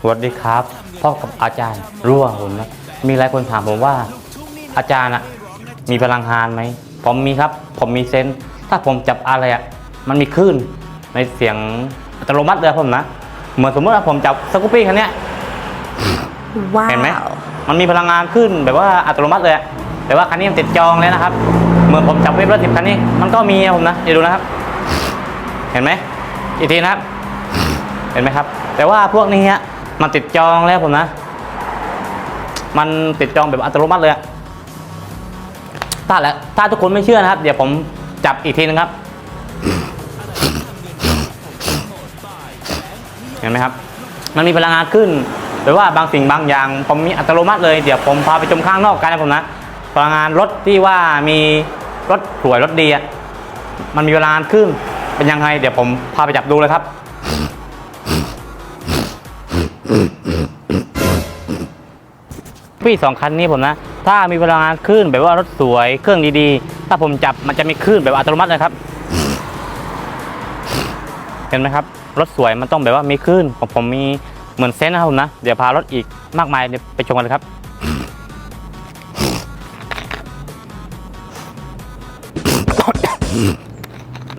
สวัสดีครับพ่อกับอาจารย์รั่วผมนะมีหลายคนถามผมว่า อาจารย์อะมีพลังงานไหมผมมีครับ ผมมีเซนส์ถ้าผมจับอะไรอะมันมีคลื่นในเสียงอัตโนมัติเลยครับผมนะเหมือนสมมติว่าผมจับสกูปปี้คันเนี้ยว้าเห็นไหมวมันมีพลังงานขึ้นแบบว่าอัตโนมัติเลยอะแต่ว่าคันนี้มันติดจองแล้วนะครับเมื่อผมจับเว็บรถสิบคันนี้มันก็มีนะผมนะเดี๋ยวดูนะครับ เห็นไหมอีกทีนะครับ เห็นไหมครับ แต่ว่าพวกนี้ฮะ มันติดจองแล้วผมนะ มันติดจองแบบอัตโนมัติเลยอะถ้าแล้วถ้าทุกคนไม่เชื่อนะครับ เดี๋ยวผมจับอีกทีนึงครับ เห็นไหมครับ มันมีพลังงานขึ้นหรือว่าบางสิ่งบางอย่าง ผมมีอัตโนมัติเลย เดี๋ยวผมพาไปชมข้างนอกกันนะผมนะ พลังงานรถที่ว่ามีรถสวยรถดีอะ มันมีพลังงานขึ้น เป็นยังไง เดี๋ยวผมพาไปจับดูเลยครับ พี่สองคันนี้ผมนะ ถ้ามีพลังงานขึ้นแบบว่ารถสวยเครื่องดีๆ ถ้าผมจับมันจะมีขึ้นแบบอัตโนมัติเลยครับ เห็นไหมครับ รถสวยมันต้องแบบว่ามีคลื่นผมมีเหมือนเซนนะครับผมนะ เดี๋ยวพารถอีกมากมายไปชมกันเลยครับ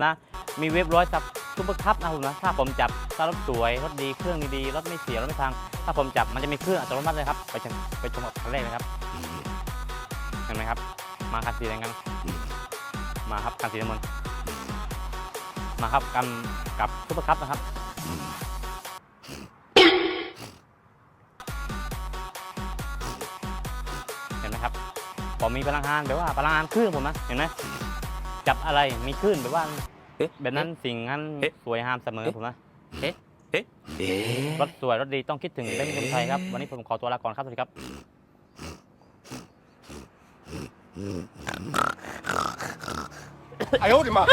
นะมีเว็บร้อยซับซุปเปอร์คัพนะครับผมนะถ้าผมจับถ้ารถสวยรถดีเครื่องดีๆรถไม่เสียรถไม่พัง ถ้าผมจับมันจะมีเครื่องอัตโนมัติเลยครับไปชมไปชมกับคันแรกเลยครับเห็นไหมครับ มาคันสีแดงกันมาครับคันสีน้ำเงินมาครับกันกับซุปเปอร์คัพนะครับเห็นไหมครับผมมีพลังงานแบบว่าพลังงานคลื่นผมนะเห็นไหมจับอะไรมีคลื่นแบบว่า แบบนั้นสิ่งนั้นสวยหามเสมอผมนะเอ๊ะเอ๊ะเอ๊ะ รถสวยรถดีต้องคิดถึงเป็นคนไทยครับ วันนี้ผมขอตัวลาก่อนครับสวัสดีครับ哎呦我的妈！